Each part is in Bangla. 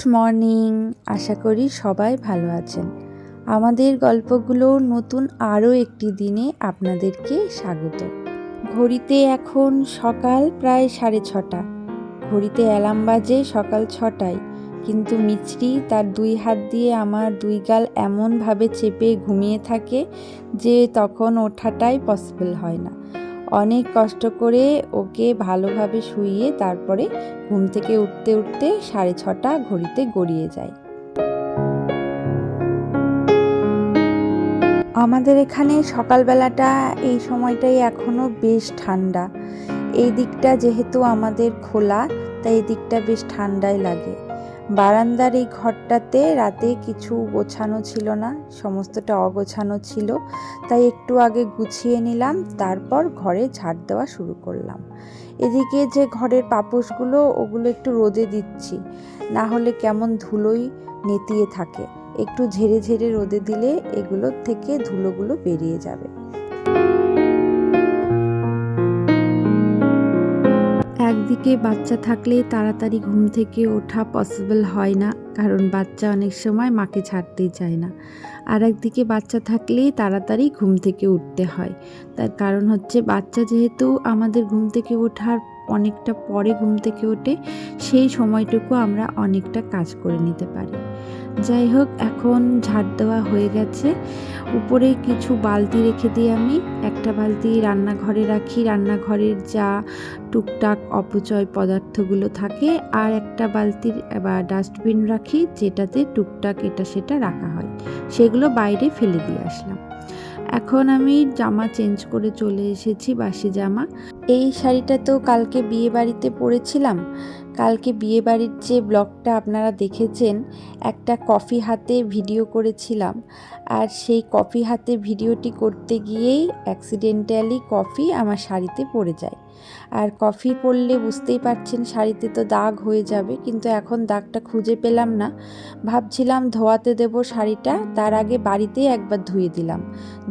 Good morning. আশা করি সবাই ভালো আছেন। আমাদের গল্পগুলোর নতুন আরও একটি দিনে আপনাদেরকে স্বাগত। ঘড়িতে এখন সকাল প্রায় সাড়ে ছটা। ঘড়িতে অ্যালার্ম বাজে সকাল ছটায়, কিন্তু মিছরি তার দুই হাত দিয়ে আমার দুই গাল এমনভাবে চেপে ঘুমিয়ে থাকে যে তখন ওঠাটাই পসিবল হয় না। অনেক কষ্ট করে ওকে ভালোভাবে শুইয়ে তারপরে ঘুম থেকে উঠতে উঠতে সাড়ে ছটা ঘড়িতে গড়িয়ে যায়। আমাদের এখানে সকালবেলাটা এই সময়টাই এখনও বেশ ঠান্ডা। এই দিকটা যেহেতু আমাদের খোলা, তাই এই দিকটা বেশ ঠান্ডাই লাগে। বারান্দার এই ঘরটাতে রাতে কিছু গোছানো ছিল না, সমস্তটা অগোছানো ছিল। তাই একটু আগে গুছিয়ে নিলাম, তারপর ঘরে ঝাড় দেওয়া শুরু করলাম। এদিকে যে ঘরের পাপোশগুলো, ওগুলো একটু রোদে দিচ্ছি। না হলে কেমন ধুলোই নেতিয়ে থাকে। একটু ঝেড়ে ঝেড়ে রোদে দিলে এগুলোর থেকে ধুলোগুলো বেরিয়ে যাবে। একদিকে বাচ্চা থাকলে তাড়াতাড়ি ঘুম থেকে ওঠা পসিবল হয় না, কারণ বাচ্চা অনেক সময় মাকে ছাড়তেই চায় না। আর একদিকে বাচ্চা থাকলেই তাড়াতাড়ি ঘুম থেকে উঠতে হয়। তার কারণ হচ্ছে বাচ্চা যেহেতু আমাদের ঘুম থেকে ওঠার অনেকটা পরে ঘুম থেকে ওঠে, সেই সময়টুকু আমরা অনেকটা কাজ করে নিতে পারি। যাই হোক, এখন ঝাড় দেওয়া হয়ে গেছে। উপরে কিছু বালতি রেখে দিই আমি। একটা বালতি রান্নাঘরে রাখি। রান্নাঘরের যা টুকটাক অপচয় পদার্থগুলো থাকে আর একটা বালতির, বা ডাস্টবিন রাখি যেটাতে টুকটাক এটা সেটা রাখা হয়। সেগুলো বাইরে ফেলে দিয়ে আসলাম। এখন আমি জামা চেঞ্জ করে চলে এসেছি বাসি জামা। এই শাড়িটা তো কালকে বিয়ে বাড়িতে পরেছিলাম। কালকে বিয়েবাড়ির যে ব্লগটা আপনারা দেখেছেন, একটা কফি হাতে ভিডিও করেছিলাম। আর সেই কফি হাতে ভিডিওটি করতে গিয়েই অ্যাক্সিডেন্টালি কফি আমার শাড়িতে পড়ে যায়। আর কফি পড়লে বুঝতেই পারছেন শাড়িতে তো দাগ হয়ে যাবে, কিন্তু এখন দাগটা খুঁজে পেলাম না। ভাবছিলাম ধোয়াতে দেব শাড়িটা, তার আগে বাড়িতেই একবার ধুয়ে দিলাম।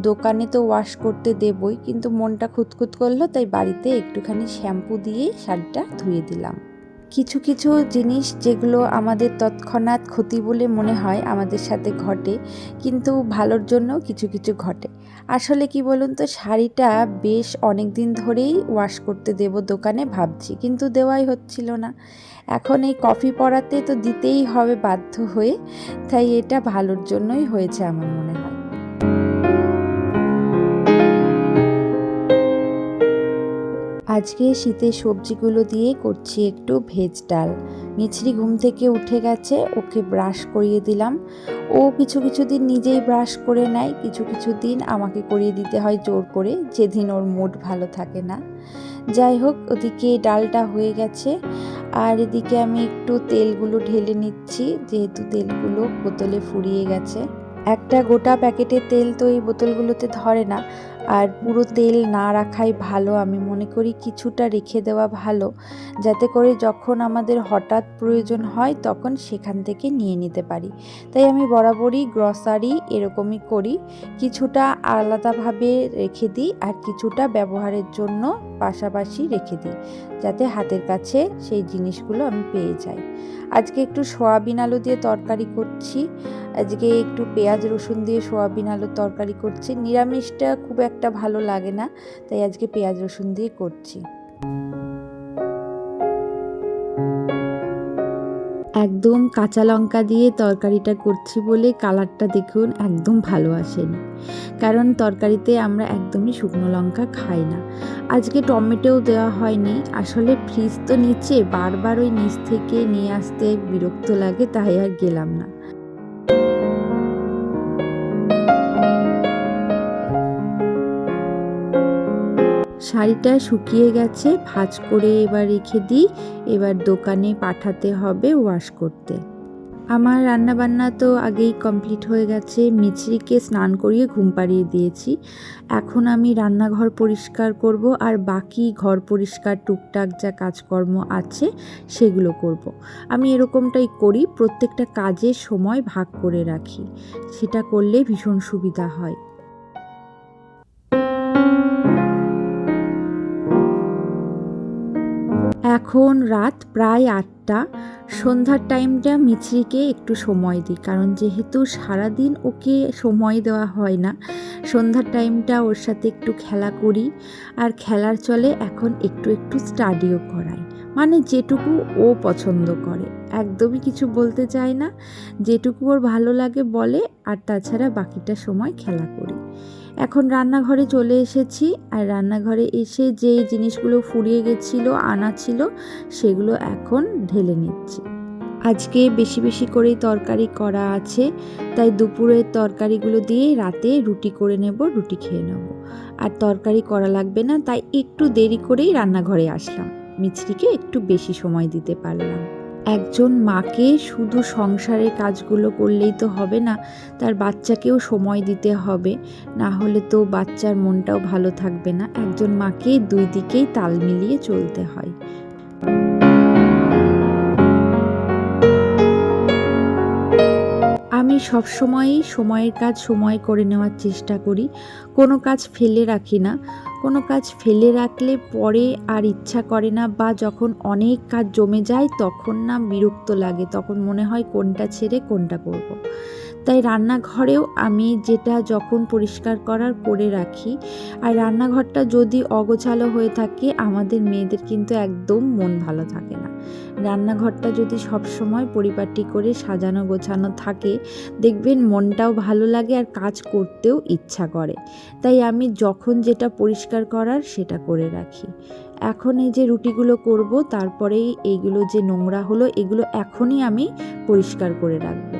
দোকানে তো ওয়াশ করতে দেবই, কিন্তু মনটা খুঁতখুত করল, তাই বাড়িতে একটুখানি শ্যাম্পু দিয়ে শাড়িটা ধুয়ে দিলাম। কিছু কিছু জিনিস যেগুলো আমাদের তৎক্ষণাৎ ক্ষতি বলে মনে হয় আমাদের সাথে ঘটে, কিন্তু ভালোর জন্য কিছু কিছু ঘটে। আসলে কি বলুন তো, শাড়িটা বেশ অনেক দিন ধরেই ওয়াশ করতে দেব দোকানে ভাবছি, কিন্তু দেওয়াই হচ্ছিল না। এখন এই কফি পড়াতে তো দিতেই হবে বাধ্য হয়ে, তাই এটা ভালোর জন্যই হয়েছে আমার মনে হয়। আজকে শীতের সবজিগুলো দিয়ে করছি একটু ভেজ ডাল। মিছরি ঘুম থেকে উঠে গেছে, ওকে ব্রাশ করিয়ে দিলাম। ও কিছু কিছু দিন নিজেই ব্রাশ করে নেয়, কিছু কিছু দিন আমাকে করিয়ে দিতে হয় জোর করে, যেদিন ওর মুড ভালো থাকে না। যাই হোক, ওদিকে ডালটা হয়ে গেছে। আর এদিকে আমি একটু তেলগুলো ঢেলে নিচ্ছি, যেহেতু তেলগুলো বোতলে ফুরিয়ে গেছে। একটা গোটা প্যাকেটের তেল তো এই বোতলগুলোতে ধরে না। আর পুরো তেল না রাখাই ভালো। আমি মনে করি কিছুটা রেখে দেওয়া ভালো, যাতে করে যখন আমাদের হঠাৎ প্রয়োজন হয় তখন সেখান থেকে নিয়ে নিতে পারি। তাই আমি বরাবরই গ্রসারি এরকমই করি। কিছুটা আলাদাভাবে রেখে দিই আর কিছুটা ব্যবহারের জন্য পাশাপাশি রেখে দিই, যাতে হাতের কাছে সেই জিনিসগুলো আমি পেয়ে যাই। আজকে একটু সোয়াবিন আলু দিয়ে তরকারি করছি। আজকে একটু পেঁয়াজ রসুন দিয়ে সোয়াবিন আলুর তরকারি করছি। নিরামিষটা খুব একটা ভালো লাগে না, তাই আজকে পেঁয়াজ রসুন দিয়ে করছি। একদম কাঁচা লঙ্কা দিয়ে তরকারিটা করছি বলে কালারটা দেখুন একদম ভালো আসেনি। কারণ তরকারিতে আমরা একদমই শুকনো লঙ্কা খাই না। আজকে টমেটোও দেওয়া হয়নি, আসলে ফ্রিজ তো নিচে, বারবার ওই নিচ থেকে নিয়ে আসতে বিরক্ত লাগে, তাই আর গেলাম না। শাড়িটা শুকিয়ে গেছে, ভাজ করে এবার রেখে দিই। এবার দোকানে পাঠাতে হবে ওয়াশ করতে। আমার রান্নাবান্না তো আগেই কমপ্লিট হয়ে গেছে। মিছরিকে স্নান করিয়ে ঘুম পাড়িয়ে দিয়েছি। এখন আমি রান্নাঘর পরিষ্কার করব আর বাকি ঘর পরিষ্কার টুকটাক যা কাজকর্ম আছে সেগুলো করব। আমি এরকমটাই করি, প্রত্যেকটা কাজের সময় ভাগ করে রাখি। সেটা করলে ভীষণ সুবিধা হয়। এখন রাত প্রায় আটটা। সন্ধ্যার টাইমটা মিছরিকে একটু সময় দিই, কারণ যেহেতু সারাদিন ওকে সময় দেওয়া হয় না, সন্ধ্যার টাইমটা ওর সাথে একটু খেলা করি আর খেলার চলে এখন একটু একটু স্টাডিও করাই। মানে যেটুকু ও পছন্দ করে। একদমই কিছু বলতে চায় না, যেটুকু ওর ভালো লাগে বলে আর তাছাড়া বাকিটা সময় খেলা করি। এখন রান্নাঘরে চলে এসেছি আর রান্নাঘরে এসে যে জিনিসগুলো ফুরিয়ে গেছিল, আনা ছিল, সেগুলো এখন ঢেলে নিচ্ছি। আজকে বেশি বেশি করেই তরকারি করা আছে, তাই দুপুরের তরকারিগুলো দিয়ে রাতে রুটি করে নেব, রুটি খেয়ে নেব। আর তরকারি করা লাগবে না, তাই একটু দেরি করেই রান্নাঘরে আসলাম। মিছরিকে একটু বেশি সময় দিতে পারলাম। একজন মাকে শুধু সংসারের কাজগুলো করলেই তো হবে না, তার বাচ্চাকেও সময় দিতে হবে। না হলে তো বাচ্চার মনটাও ভালো থাকবে না। একজন মাকে দুই দিকেই তাল মিলিয়ে চলতে হয়। সবসময়ই সময়ের কাজ সময় করে নেওয়ার চেষ্টা করি। কোনো কাজ ফেলে রাখি না। কোনো কাজ ফেলে রাখলে পরে আর ইচ্ছা করে না বা যখন অনেক কাজ জমে যায় তখন না বিরক্ত লাগে। তখন মনে হয় কোনটা ছেড়ে কোনটা করব। তাই রান্নাঘরেও আমি যেটা যখন পরিষ্কার করার করে রাখি, আর রান্নাঘরটা যদি অগোছালো হয়ে থাকে, আমাদের মেয়েদের কিন্তু একদম মন ভালো থাকে না। রান্নাঘরটা যদি সবসময় পরিপাটি করে সাজানো গোছানো থাকে, দেখবেন মনটাও ভালো লাগে আর কাজ করতেও ইচ্ছা করে। তাই আমি যখন যেটা পরিষ্কার করার সেটা করে রাখি। এখন এই যে রুটিগুলো করব, তারপরেই এইগুলো যে নোংরা হলো, এগুলো এখনই আমি পরিষ্কার করে রাখব।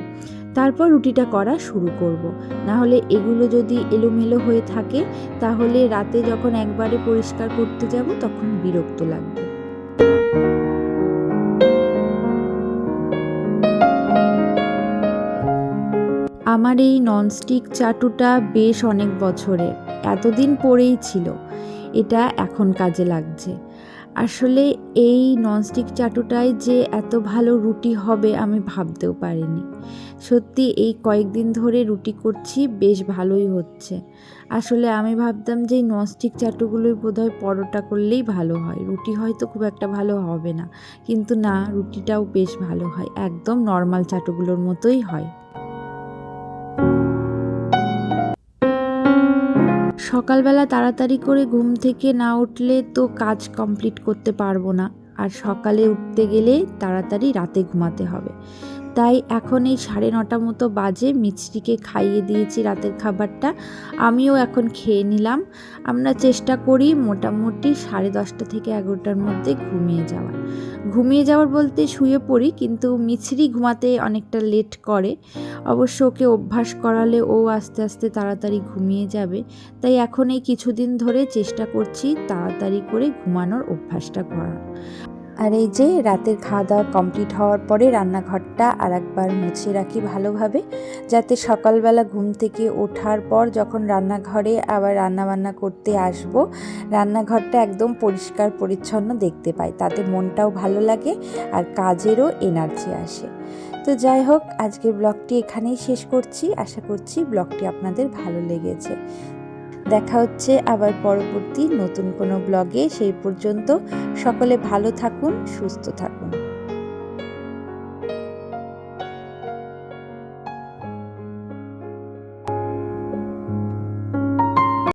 তারপর রুটিটা করা শুরু করব। না হলে এগুলো যদি এলোমেলো হয়ে থাকে, তাহলে রাতে যখন একবারে পরিষ্কার করতে যাব, তখন বিরক্ত লাগবে। আমার এই ননস্টিক চাটুটা বেশ অনেক বছরের, এতদিন পরেই ছিল। এটা এখন কাজে লাগছে। আসলে এই ননস্টিক চাটুটায় যে এত ভালো রুটি হবে আমি ভাবতেও পারিনি। সত্যি এই কয়েকদিন ধরে রুটি করছি, বেশ ভালোই হচ্ছে। আসলে আমি ভাবতাম যে এই ননস্টিক চাটুগুলোই বোধহয় পরোটা করলেই ভালো হয়। রুটি হয়তো খুব একটা ভালো হবে না, কিন্তু না, রুটিটাও বেশ ভালো হয়। একদম নর্মাল চাটুগুলোর মতোই হয়। সকালবেলা তাড়াতাড়ি করে ঘুম থেকে না উঠলে তো কাজ কমপ্লিট করতে পারব না। আর সকালে উঠতে গেলে তাড়াতাড়ি রাতে ঘুমাতে হবে। তাই এখন এই সাড়ে নটা মতো বাজে মিছরিকে খাইয়ে দিয়েছি রাতের খাবারটা। আমিও এখন খেয়ে নিলাম। আমরা চেষ্টা করি মোটামুটি সাড়ে দশটা থেকে এগারোটার মধ্যে ঘুমিয়ে যাওয়ার। ঘুমিয়ে যাওয়ার বলতে শুয়ে পড়ি কিন্তু মিছরি ঘুমাতে অনেকটা লেট করে। অবশ্য ওকে অভ্যাস করালে ও আস্তে আস্তে তাড়াতাড়ি ঘুমিয়ে যাবে। তাই এখন এই কিছুদিন ধরে চেষ্টা করছি তাড়াতাড়ি করে ঘুমানোর অভ্যাসটা করার। আর এই যে রাতের খাওয়া দাওয়া কমপ্লিট হওয়ার পরে রান্নাঘরটা আর একবার মুছে রাখি ভালোভাবে, যাতে সকালবেলা ঘুম থেকে ওঠার পর যখন রান্নাঘরে আবার রান্নাবান্না করতে আসব, রান্নাঘরটা একদম পরিষ্কার পরিচ্ছন্ন দেখতে পাই। তাতে মনটাও ভালো লাগে আর কাজেরও এনার্জি আসে। তো যাই হোক, আজকের ব্লগটি এখানেই শেষ করছি। আশা করছি ব্লগটি আপনাদের ভালো লেগেছে। দেখা হচ্ছে আবার পরবর্তী নতুন কোনো ব্লগে। সেই পর্যন্ত সকলে ভালো থাকুন সুস্থ থাকুন।